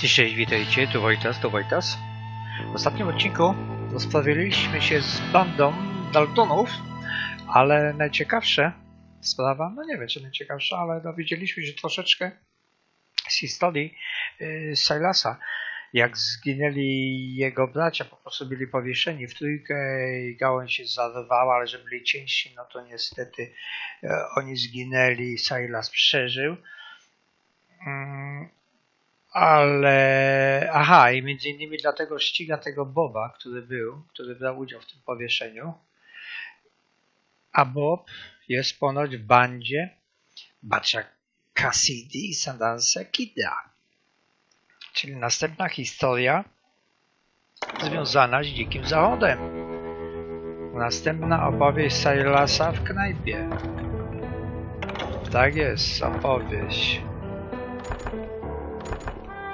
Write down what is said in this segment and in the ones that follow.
Cześć, witajcie, tu Wojtas, tu Wojtas. W ostatnim odcinku rozprawiliśmy się z bandą Daltonów, ale najciekawsze sprawa, no nie wiem czy najciekawsza, ale dowiedzieliśmy się troszeczkę z historii yy, Silasa, jak zginęli jego bracia, po prostu byli powieszeni w trójkę i gałąź się zarwała, ale że byli ciężsi, no to niestety e, oni zginęli, Silas przeżył. Ale aha, i między innymi dlatego ściga tego Boba, który był, który brał udział w tym powieszeniu. A Bob jest ponoć w bandzie Bacza Cassidy i Sandansa Kida. Czyli następna historia związana z Dzikim Zachodem. Następna opowieść Silasa w knajpie. Tak jest, opowieść.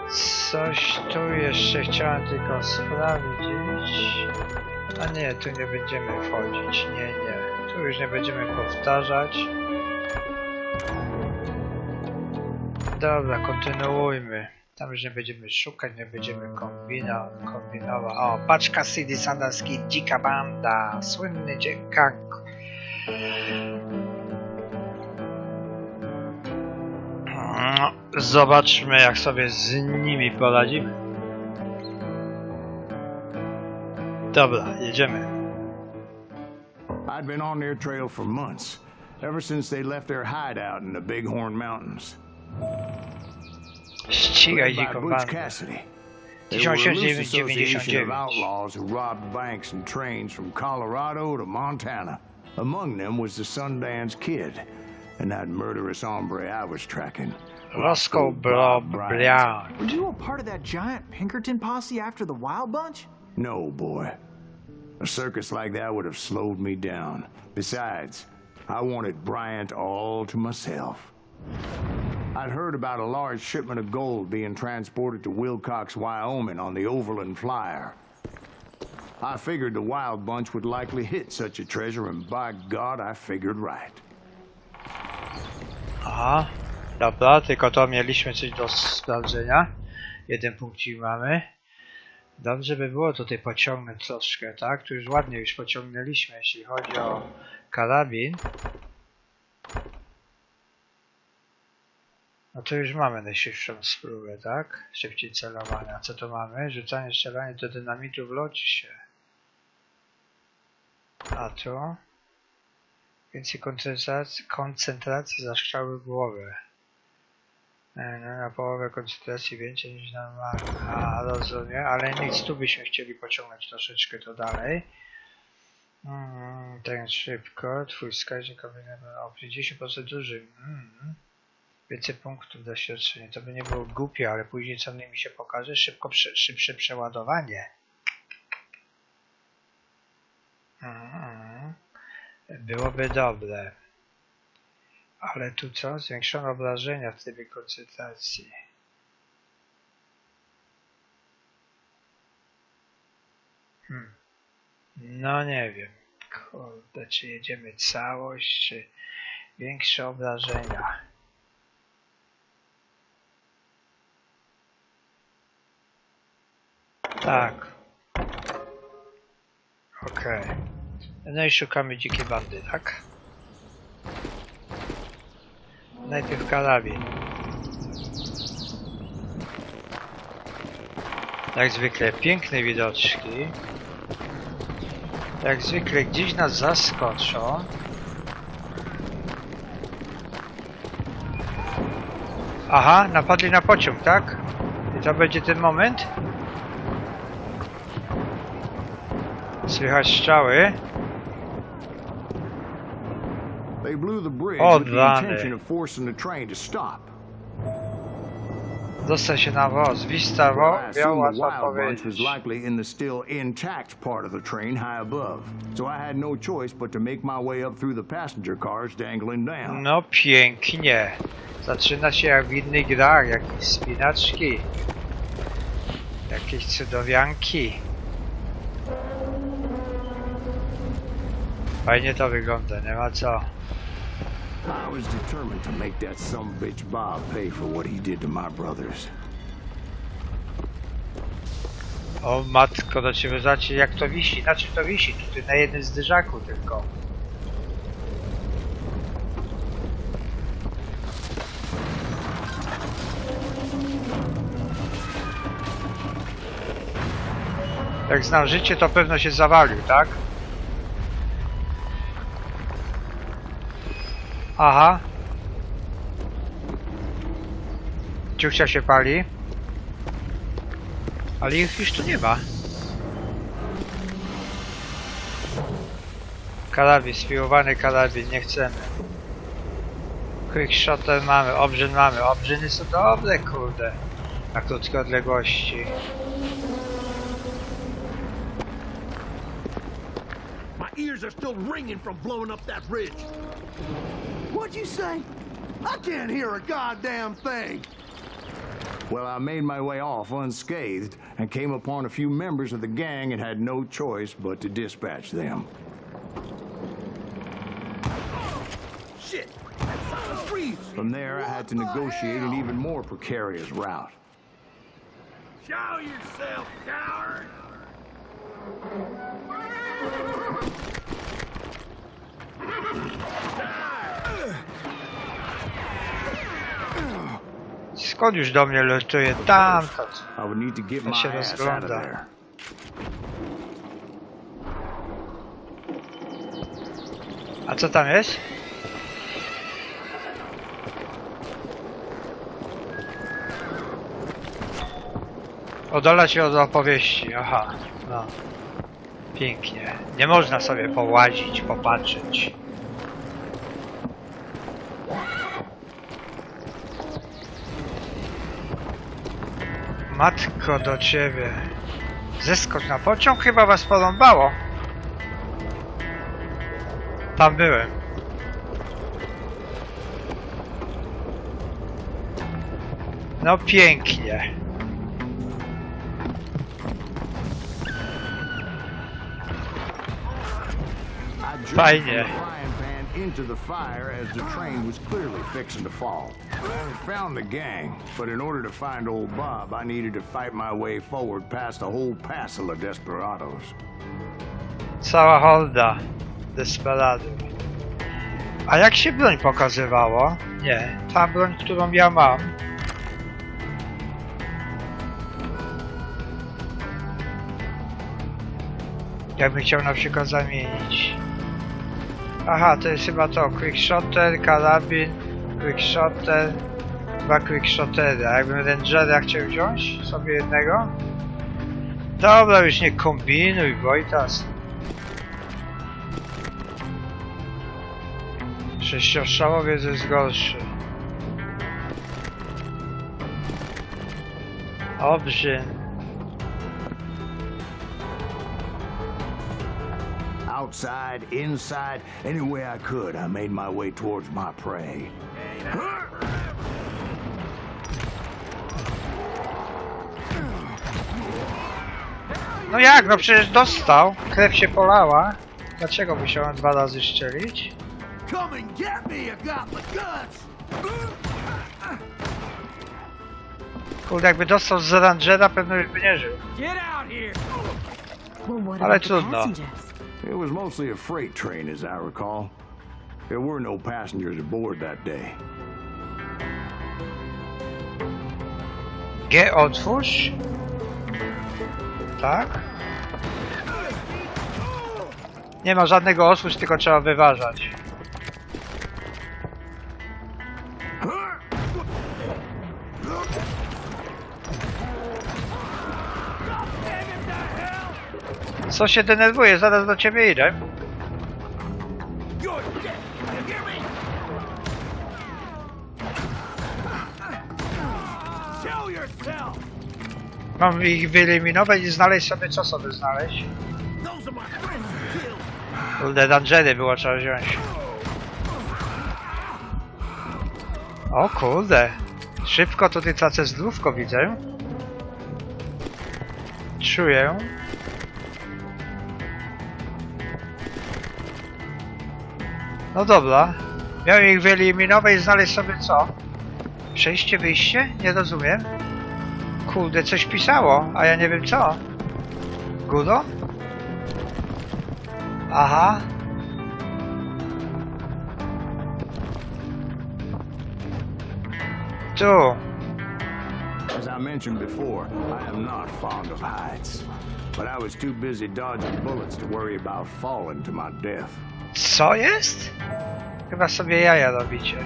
Coś tu jeszcze chciałem tylko sprawdzić. A nie, tu nie będziemy wchodzić. Nie, nie. Tu już nie będziemy powtarzać. Dobra, kontynuujmy. Tam już nie będziemy szukać, nie będziemy kombino, kombinować. O, paczka CD Sandalski, dzika banda, słynny dziekak. Zobaczmy, jak sobie z nimi poradzimy. Dobra, jedziemy. I'd been on their trail for months, ever since they left their hideout in the Bighorn Mountains. Ścigaj dziką bandę. Cassidy. They were a loose association of 1999. outlaws who robbed banks and trains from Colorado to Montana. Among them was the Sundance Kid and that murderous hombre I was tracking. Roscoe Blob Bryant. Brown. Were you a part of that giant Pinkerton posse after the Wild Bunch? No, boy. A circus like that would have slowed me down. Besides, I wanted Bryant all to myself. I'd heard about a large shipment of gold being transported to Wilcox, Wyoming on the Overland Flyer. I figured the Wild Bunch would likely hit such a treasure, and by God, I figured right. Aha, dobra, tylko to mieliśmy coś do sprawdzenia. Jeden punkcik mamy. Dobrze by było tutaj pociągnąć troszkę, tak? Tu już ładnie już pociągnęliśmy, jeśli chodzi o karabin. No to już mamy najszybszą spróbę, tak? Szybciej celowania. Co to mamy? Rzucanie strzelanie do dynamitu w locie. A tu? Więcej koncentracji, koncentracji zastrzały głowy. E, na połowę koncentracji więcej niż normalnie. A, rozumiem, ale nic, tu byśmy chcieli pociągnąć troszeczkę to dalej. Mm, tak szybko, twój wskaźnik o 50% duży. Mm. Więcej punktów doświadczenia. To by nie było głupie, ale później co mi się pokaże, szybko, prze, szybsze przeładowanie. Mm. Byłoby dobre. Ale tu co? Zwiększone obrażenia w trybie koncentracji. Hmm. No nie wiem. Kurde, czy jedziemy całość, czy większe obrażenia. Tak. Okej. No i szukamy dzikiej bandy, tak? Najpierw karabin. Jak zwykle piękne widoczki. Jak zwykle gdzieś nas zaskoczą. Aha, napadli na pociąg, tak? I to będzie ten moment? Słychać strzały. They blew the bridge Oh, with the Dane. intention of forcing the train to stop. Dostał się na woz. Vista wo, I assumed the łatwo Wild Bunch was powiedzieć. likely in the still intact part of the train high above, so I had no choice but to make my way up through the passenger cars dangling down. No pięknie. Zaczyna się jak w innych grach, jakieś spinaczki. Jakieś cudowianki. Fajnie to wygląda, nie ma co. I was determined to make that some bitch Bob pay for what he did to my brothers. O matko, do ciebie zobaczcie jak to wisi, na czym to wisi? Tutaj na jednym zderzaku tylko. Jak znam życie, to pewno się zawalił, tak? Aha. Ciuchcia się pali. Ale ich już tu nie ma. Karabin, spiłowany karabin, nie chcemy. Quickshotter mamy, obrzyn mamy. Obrzyny są dobre, kurde. Na krótkie odległości. Ears are still ringing from blowing up that ridge. What'd you say? I can't hear a goddamn thing. Well, I made my way off unscathed and came upon a few members of the gang and had no choice but to dispatch them. Shit! That silence freeze! From there, I had to negotiate an even more precarious route. Show yourself, coward! Skąd już do mnie would need to się rozgląda. A co tam jest? Odolać się od opowieści, aha. No. Pięknie. Nie można sobie połazić, popatrzeć. Matko do ciebie. Zeskocz na pociąg, chyba was porąbało. Tam byłem. No pięknie. Fajnie. From the frying pan into the fire as the train was clearly fixing to fall. I found the gang, but in order to find old Bob, I needed to fight my way forward past a whole passel of desperados. Cała horda desperadów. A jak się broń pokazywało? Nie, ta broń, którą ja mam. Jakbym chciał na przykład zamienić. Aha, to jest chyba to. Quickshotter, karabin, quickshotter, dwa quickshotery. A jakbym Rangera chciał wziąć sobie jednego? Dobra, już nie kombinuj, Wojtas. Sześciostrzałowiec jest gorszy. Obrzyn. Outside, inside, any way I could, I made my way towards my prey. No jak? No przecież dostał. Krew się polała. Dlaczego musiałem dwa razy szczelić? Kurde, jakby dostał z Rangera, pewno już by nie żył. Ale trudno. It was mostly a freight train, as I recall. There were no passengers aboard that day. G otwórz. Tak. Nie ma żadnego otwórz, tylko trzeba wyważać. Co się denerwuje? Zaraz do ciebie idę. Mam ich wyeliminować i znaleźć sobie co sobie znaleźć. Kurde, Rangery było trzeba wziąć. O kurde. Szybko tutaj tracę zdrówko widzę. Czuję. No dobra. Miałem ich wyeliminować i znaleźć sobie co? Przejście, wyjście? Nie rozumiem. Kurde, coś pisało, a ja nie wiem co. Górą? Aha. Tu. As I mentioned before, I am not fond of heights. But I was too busy dodging bullets to worry about falling to my death. Co jest? Chyba sobie jaja robicie.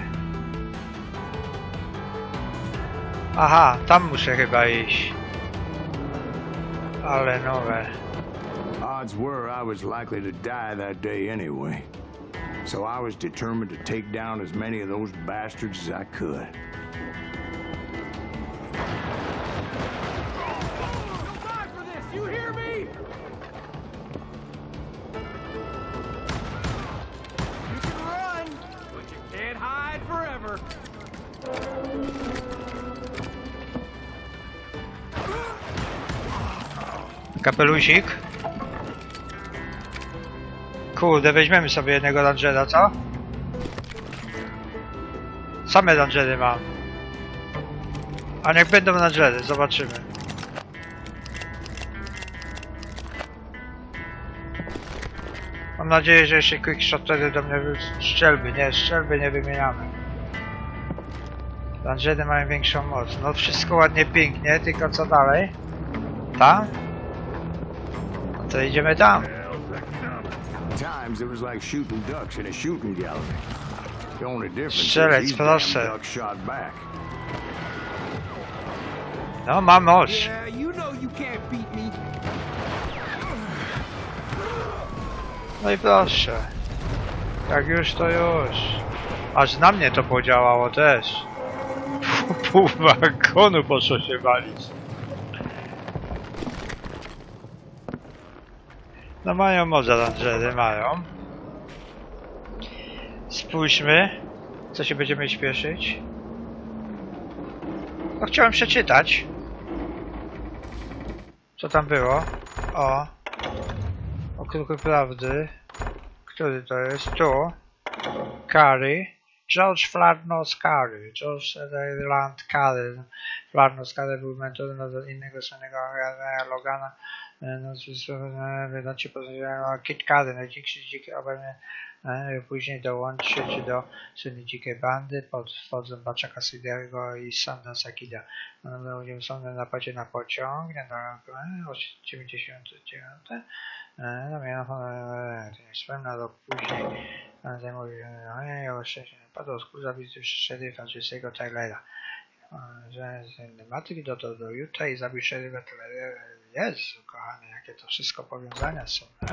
Aha, tam muszę chyba iść. Ale nowe. Odds were I was likely to die that day anyway. So I was determined to take down as many of those bastards as I could. Kapelusik. Kurde, weźmiemy sobie jednego Rangera, co? Same Rangery mam. A niech będą Rangery, zobaczymy. Mam nadzieję, że jeszcze quickshot wtedy do mnie strzelby. Nie, strzelby nie wymieniamy. Rangery mają większą moc. No wszystko ładnie, pięknie, tylko co dalej? Tam? To idziemy tam. Times it was like shooting ducks in a shooting gallery. The only difference Strzelec, is these damn proszę. ducks shot back. No, mam moc. Yeah, you know you can't beat me. No i proszę. Jak już, to już. Aż na mnie to podziałało też. Pół wagonu poszło się walić. No mają może rangery, mają. Spójrzmy, co się będziemy śpieszyć. No chciałem przeczytać. Co tam było? O. Okruchy prawdy. Który to jest? Tu. Curry. George Flarnos Curry. George Land Curry. Flarnos Curry był mentorem innego słynnego Logana. No, wydacie poznają Kit Curry, najdzikszej dzikiej obecnie później dołączyć do słynnej dzikiej bandy pod wodzą Bacza Cassidy'ego i Sanda Sakida. Ludzie są na napadzie na pociąg, niedaleko, 99. No miałem na rok później pan zajmuje jego szczęście napadł z zabił szeryfa Jesse'ego Tylera. Że Matrix dotarł do Utah i zabił szeryfa Tylera. Jezu, kochany, jakie to wszystko powiązania są. nie?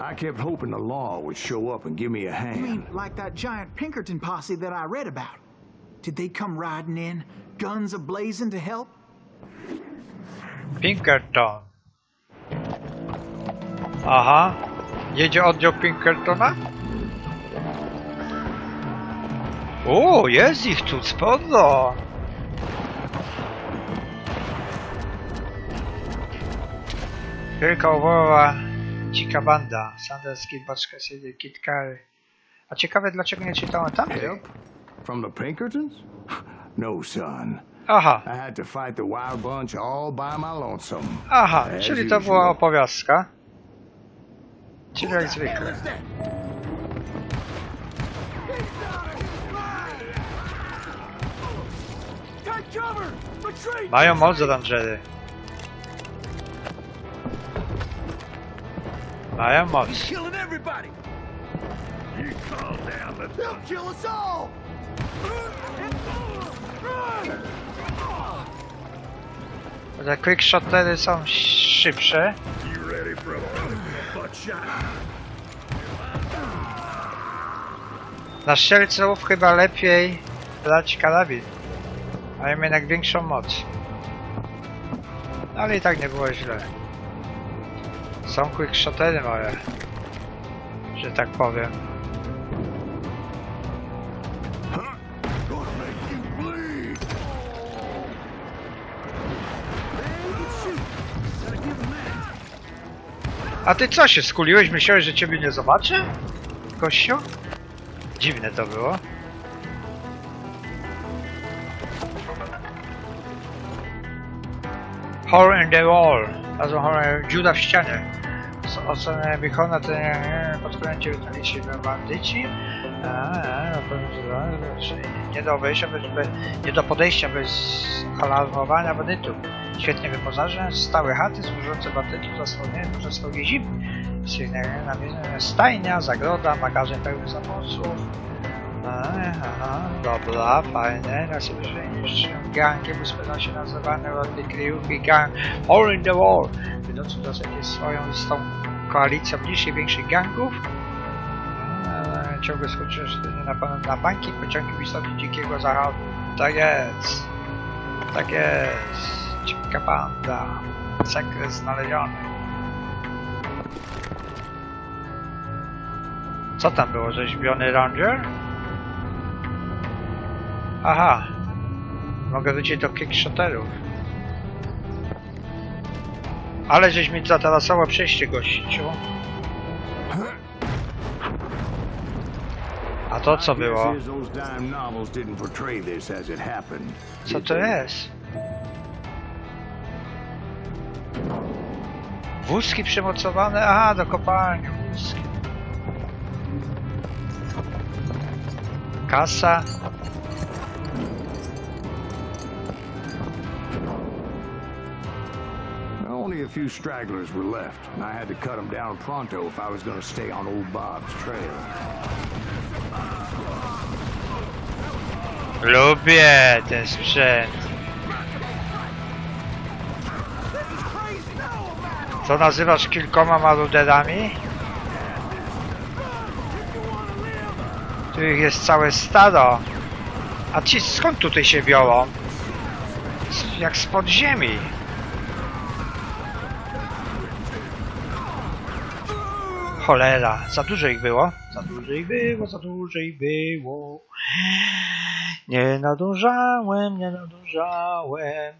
I kept hoping the law would show up and give me a hand. You mean like that giant Pinkerton posse that I read about? Did they come riding in, guns ablazing to help? Pinkerton. Aha. Jedzie oddział Pinkertona? O, jest ich tu sporo. Wielka uwołowa dzika banda. Sanders, Kid, Baczka, Sidy, Kid Curry. A ciekawe dlaczego nie czytałem? Help? From the Pinkertons? No, son. Aha, I had to fight the wild bunch all by my lonesome. aha, czyli to była opowiastka. Czyli jak zwykle. Mają moc Rangery. Mają moc. Te quickshotery są szybsze. Na strzelców chyba lepiej brać karabin. Mają jednak większą moc. Ale i tak nie było źle. Są quickshotery moje. Że tak powiem. A ty co się skuliłeś? Myślałeś, że ciebie nie zobaczę? gościu? Dziwne to było. Horror in the Wall. Nazwa horror Dziuda w ścianie. Z ocenę Bichona to pod koniec XIX bandyci. Że nie do wejścia, nie do podejścia bez alarmowania bandytów. Świetnie wyposażone, stałe chaty służące bandytów zasłonięte przez swoje zimy. Sygnalne namienne stajnia, zagroda, magazyn pełny zapasów. Aha, dobra, fajne. Na sobie gangiem usłyszał się nazywany rodny kryjówki gang Hole in the Wall. Wydący do jest swoją listą koalicją mniejszych większych gangów. Ciągle skończyłem się na na banki, pociągi istotnie dzikiego zachodu. Tak jest. Tak jest. Dzika panda. Sekret znaleziony. Co tam było? Rzeźbiony ranger? Aha. Mogę wrócić do kickshoterów. Ale żeś mi zatarasował przejście gościu. A to co było? Guess is those Wózki przymocowane? Aha, do kopalni wózki. Kasa. Only a few stragglers were left, and I had to cut them down pronto if I was going to stay on old Bob's trail. Lubię ten sprzęt. Co nazywasz kilkoma maruderami? Tu ich jest całe stado. A ci skąd tutaj się biorą? Jak z podziemi. Cholera, za dużo ich było. Za dużo ich było, za dużo ich było. Nie nadążałem, nie nadążałem.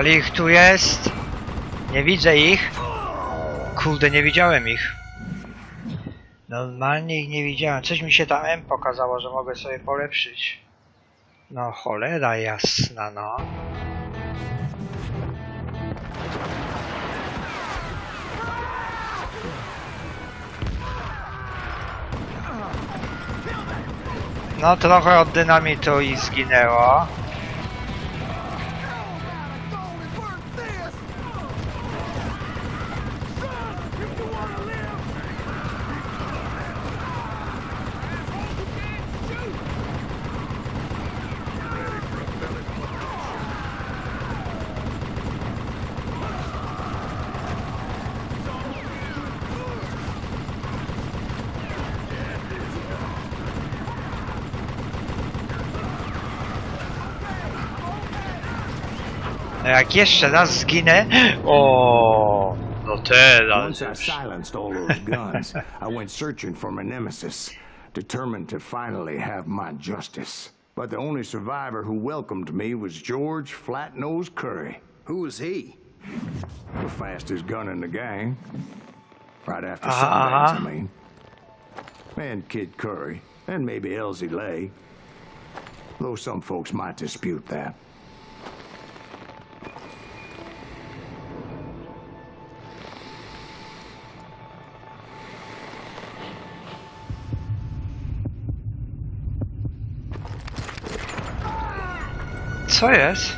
Ale ich tu jest. Nie widzę ich. Kurde, nie widziałem ich. Normalnie ich nie widziałem. Coś mi się tam M pokazało, że mogę sobie polepszyć. No cholera jasna, no. No trochę od dynamitu i zginęło. Jak jeszcze raz zginę... O, no teraz Once I już. silenced all those guns, I went searching for my nemesis, determined to finally have my justice. But the only survivor who welcomed me was George Flatnose Curry, Who was he? the fastest gun in the gang. Right after Sundance. I mean. And Kid Curry, and maybe Elsie Lay. Though some folks might dispute that. Co jest?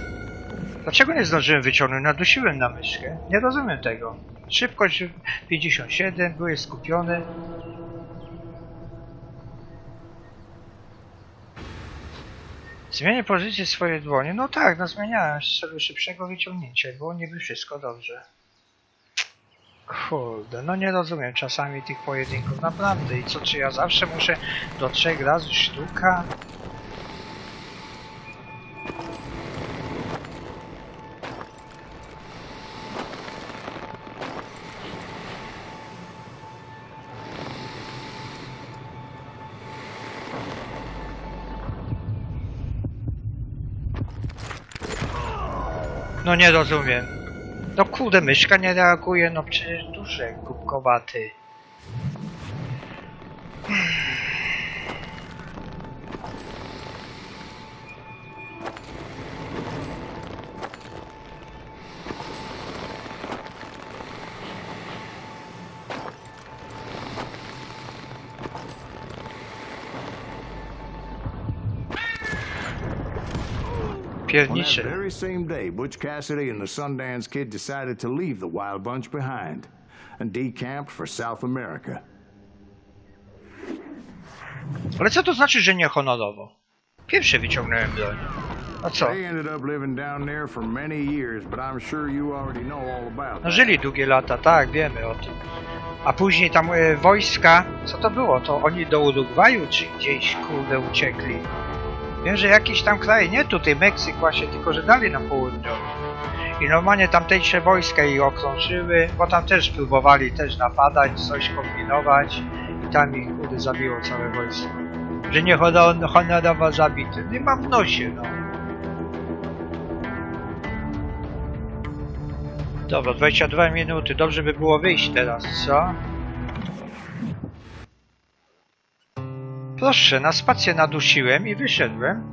Dlaczego nie zdążyłem wyciągnąć? Nadusiłem na myszkę. Nie rozumiem tego. Szybkość 57, byłeś skupiony. Zmienię pozycję swojej dłoni. No tak, no zmieniałem w celu szybszego wyciągnięcia. Było niby wszystko dobrze. Kurde, no nie rozumiem czasami tych pojedynków, naprawdę. I co, czy ja zawsze muszę do trzech razy sztuka? No nie rozumiem. No kurde, myszka nie reaguje, no przecież duże, kubkowaty. Pierniczy. very same day, Butch Cassidy and the Sundance Kid decided to leave the Wild Bunch behind and decamped for South America. Ale co to znaczy, że niehonorowo? Pierwszy wyciągnąłem broń. A co? No żyli długie lata, tak, wiemy o tym. A później tam e, wojska, co to było? To oni do Urugwaju czy gdzieś, kurde, uciekli? Wiem, że jakiś tam kraj, nie tutaj Meksyk właśnie, tylko że dalej na południu. I normalnie tamtejsze wojska ich okrążyły, bo tam też próbowali też napadać, coś kombinować i tam ich kurde zabiło całe wojsko. Że nie honor- honorowo zabity. Nie mam w nosie, no. Dobra, 22 minuty. Dobrze by było wyjść teraz, co? Proszę, na spację nadusiłem i wyszedłem.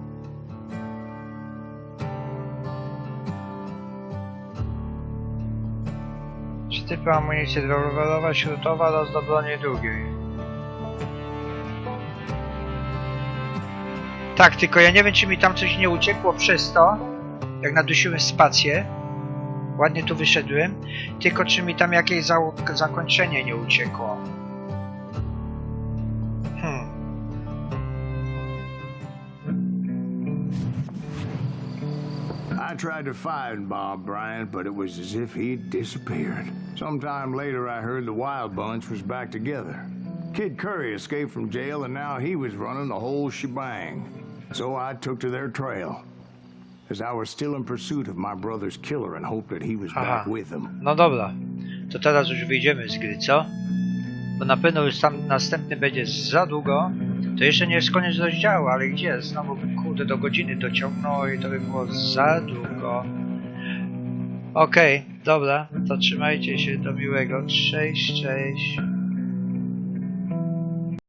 Trzy typy amunicji rewolwerowa, śrutowa oraz do broni długiej. Tak, tylko ja nie wiem, czy mi tam coś nie uciekło przez to, jak nadusiłem spację. Ładnie tu wyszedłem. Tylko czy mi tam jakieś za zakończenie nie uciekło. I tried to find Bob Bryant, but it was as if he'd disappeared. Sometime later, I heard the Wild Bunch was back together. Kid Curry escaped from jail, and now he was running the whole shebang. So I took to their trail, as I was still in pursuit of my brother's killer and hoped that he was back Aha. with him. No dobra. To teraz już wyjdziemy z gry, co? Bo na pewno już tam następny będzie za długo. To jeszcze nie jest koniec rozdziału, ale gdzie? Znowu kurde do godziny dociągnął i to by było za długo. Okej, dobra, to trzymajcie się, do miłego. Cześć, cześć.